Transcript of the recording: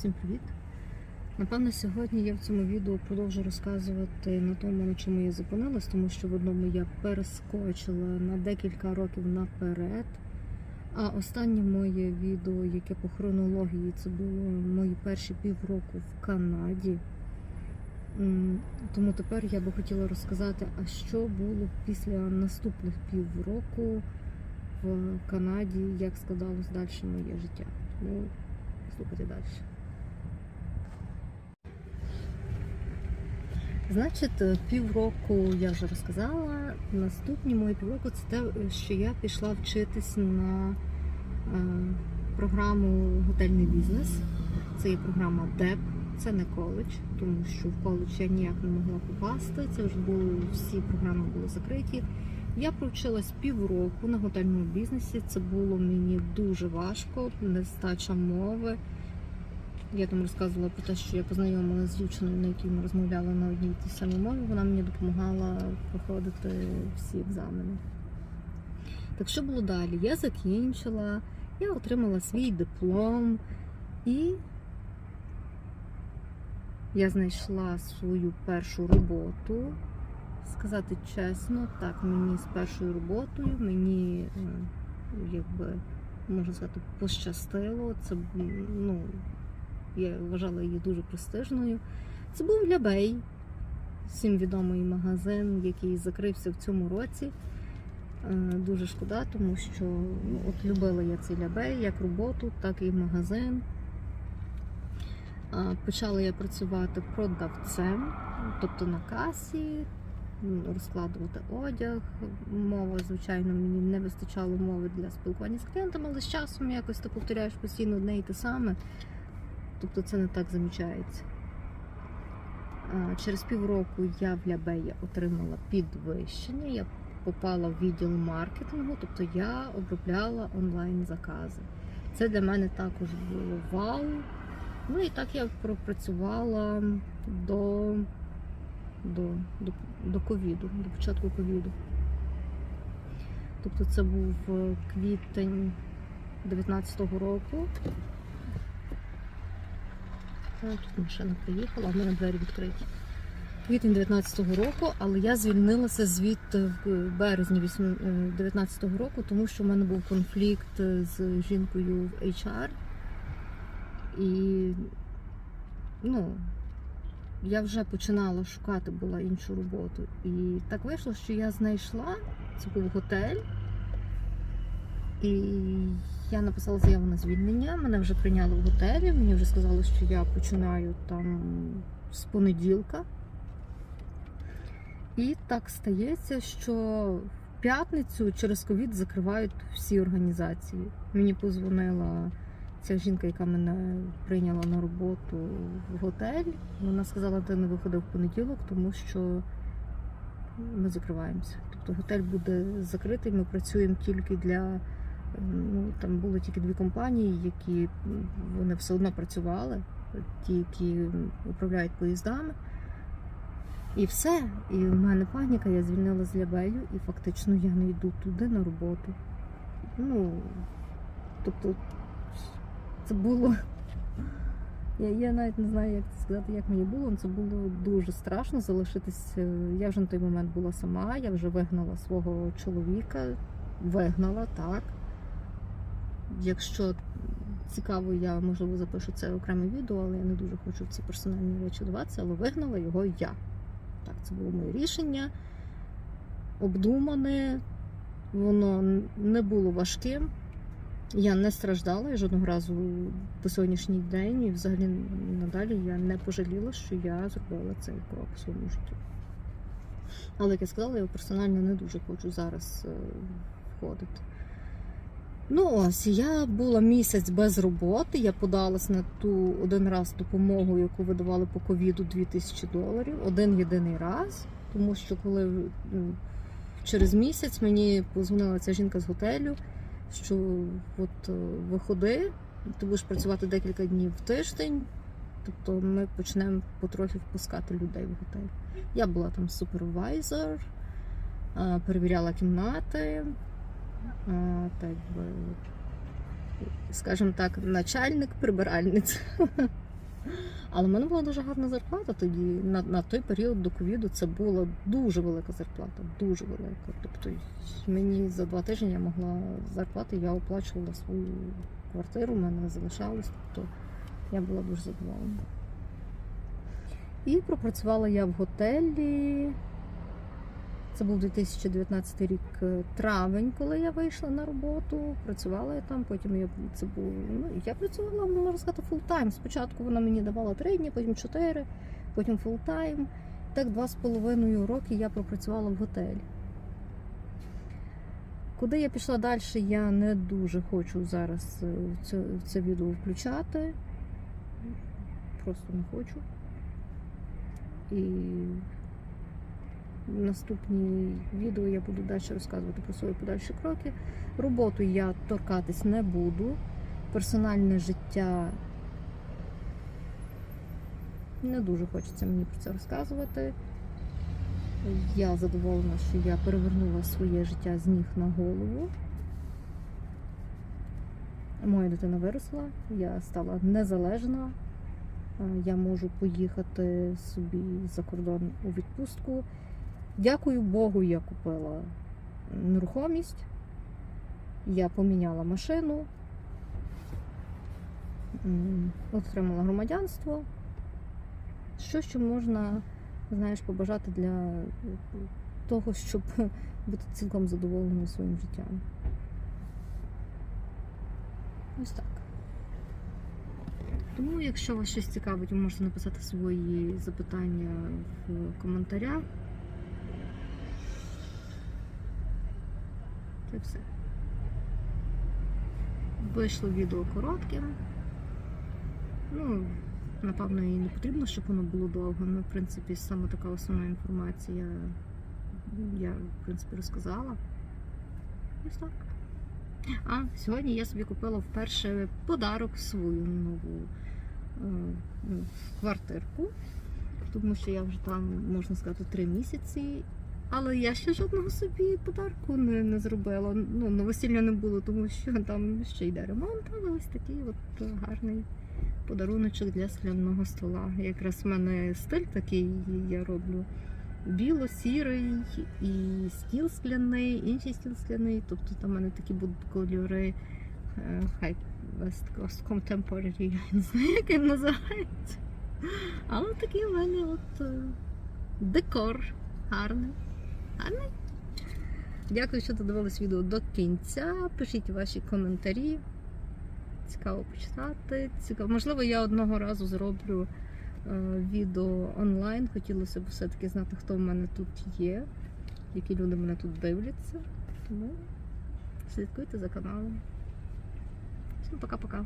Всім привіт! Напевно, сьогодні я в цьому відео продовжу розказувати на тому, на чому я зупинилась, тому що в одному я перескочила на декілька років наперед. А останнє моє відео, яке по хронології, це було мої перші півроку в Канаді. Тому тепер я би хотіла розказати, а що було після наступних півроку в Канаді, як складалось далі моє життя. Ну, слухайте далі. Значить, е, півроку я вже розказала. Наступні мої півроку це те, що я пішла вчитись на е, програму готельний бізнес. Це є програма ДЕП, це не коледж, тому що в коледж я ніяк не могла попасти. Це вже були всі програми були закриті. Я провчилась півроку на готельному бізнесі. Це було мені дуже важко, нестача мови. Я там розказувала про те, що я познайомилася з дівчиною, на якій ми розмовляли на одній і тій самій мові. Вона мені допомагала проходити всі екзамени. Так що було далі? Я закінчила, я отримала свій диплом і я знайшла свою першу роботу. Сказати чесно, так, мені з першою роботою, мені е, якби можна сказати, пощастило. Це ну, я вважала її дуже престижною. Це був Лябей, всім відомий магазин, який закрився в цьому році. Е, Дуже шкода, тому що ну, от любила я цей лябей як роботу, так і магазин. Е, Почала я працювати продавцем, тобто на касі, розкладувати одяг. Мова, звичайно, мені не вистачало мови для спілкування з клієнтами, але з часом якось ти повторяєш постійно одне і те саме. Тобто це не так замічається. Через півроку я в Лябеї отримала підвищення. Я попала в відділ маркетингу, тобто я обробляла онлайн-закази. Це для мене також було вау. Ну і так я пропрацювала до, до, до, до ковіду, до початку ковіду. Тобто це був е, квітень 19-го року. Е, Тут машина приїхала, в мене двері відкриті. Квітень 19-го року, але я звільнилася звідти в березні 19-го року, тому що в мене був конфлікт з жінкою в HR. І ну, я вже починала шукати була іншу роботу. І так вийшло, що я знайшла, це був готель. І я написала заяву на звільнення. Мене вже прийняли в готелі. Мені вже сказали, що я починаю там з понеділка. І так стається, що в п'ятницю через ковід закривають всі організації. Мені позвонила ця жінка, яка мене прийняла на роботу в готель. Вона сказала, ти не виходив в понеділок, тому що ми закриваємося. Тобто готель буде закритий, ми працюємо тільки для. Ну, там були тільки дві компанії, які вони все одно працювали, ті, які управляють поїздами. І все. І в мене паніка, я звільнила з лябею, і фактично я не йду туди на роботу. Ну, тобто, це було. Я, я навіть не знаю, як це сказати, як мені було. Це було дуже страшно залишитись. Я вже на той момент була сама, я вже вигнала свого чоловіка, вигнала так. Якщо цікаво, я можливо запишу це окреме відео, але я не дуже хочу в ці персональні речі даватися, але вигнала його я. Так, це було моє рішення, обдумане, воно не було важким. Я не страждала і жодного разу по сьогоднішній день, і взагалі надалі я не пожаліла, що я зробила цей крок в своєму житті. Але, як я сказала, я персонально не дуже хочу зараз е, входити. Ну ось, я була місяць без роботи. Я подалась на ту один раз допомогу, яку видавали по ковіду 2000 доларів. Один єдиний раз. Тому що коли через місяць мені позвонила ця жінка з готелю, що от е, виходи, ти будеш працювати декілька днів в тиждень. Тобто ми почнемо потрохи впускати людей в готель. Я була там супервайзер, е, перевіряла кімнати, так би, скажімо так, начальник прибиральниць. Але в мене була дуже гарна зарплата тоді. На, на той період до ковіду це була дуже велика зарплата, дуже велика. Тобто мені за два тижні я могла зарплати, я оплачувала свою квартиру, в мене залишалось. Тобто я була дуже задоволена. І пропрацювала я в готелі. Це був 2019 рік е, травень, коли я вийшла на роботу. Працювала я там, потім я це був. Ну я працювала, можна сказати, фултайм. Спочатку вона мені давала три дні, потім чотири, потім фултайм. Так два з половиною роки я пропрацювала в готелі. Куди я пішла далі, я не дуже хочу зараз е, це, це відео включати. Просто не хочу. І в наступній відео я буду далі розказувати про свої подальші кроки. Роботу я торкатись не буду. Персональне життя не дуже хочеться мені про це розказувати. Я задоволена, що я перевернула своє життя з ніг на голову. Моя дитина виросла, я стала незалежна. Е, Я можу поїхати собі за кордон у відпустку. Дякую Богу, я купила нерухомість, я поміняла машину, отримала громадянство. Що ще можна, знаєш, побажати для того, щоб бути цілком задоволеним своїм життям. Ось так. Тому, якщо вас щось цікавить, ви можете написати свої запитання в коментарях. Це все. Вийшло відео коротким. Ну, напевно, і не потрібно, щоб воно було довгим. Ну, в принципі, саме така основна інформація я, в принципі, розказала. Ось так. А сьогодні я собі купила вперше подарок свою нову е, ну, квартирку, тому що я вже там, можна сказати, три місяці. Але я ще жодного собі подарку не, не зробила. Ну, на весілля не було, тому що там ще йде ремонт, але ось такий от гарний подаруночок для скляного стола. Якраз в мене стиль такий, я роблю біло-сірий і стіл скляний, інший стіл скляний. Тобто там в мене такі будуть кольори. е, Хай West Contemporary, я не знаю, як він називається. Але такий в мене от е, декор гарний. Гарний. Дякую, що додивились відео до кінця. Пишіть ваші коментарі. Цікаво почитати. Цікаво. Можливо, я одного разу зроблю е, відео онлайн. Хотілося б все-таки знати, хто в мене тут є, які люди мене тут дивляться. Тому слідкуйте за каналом. Всім пока-пока.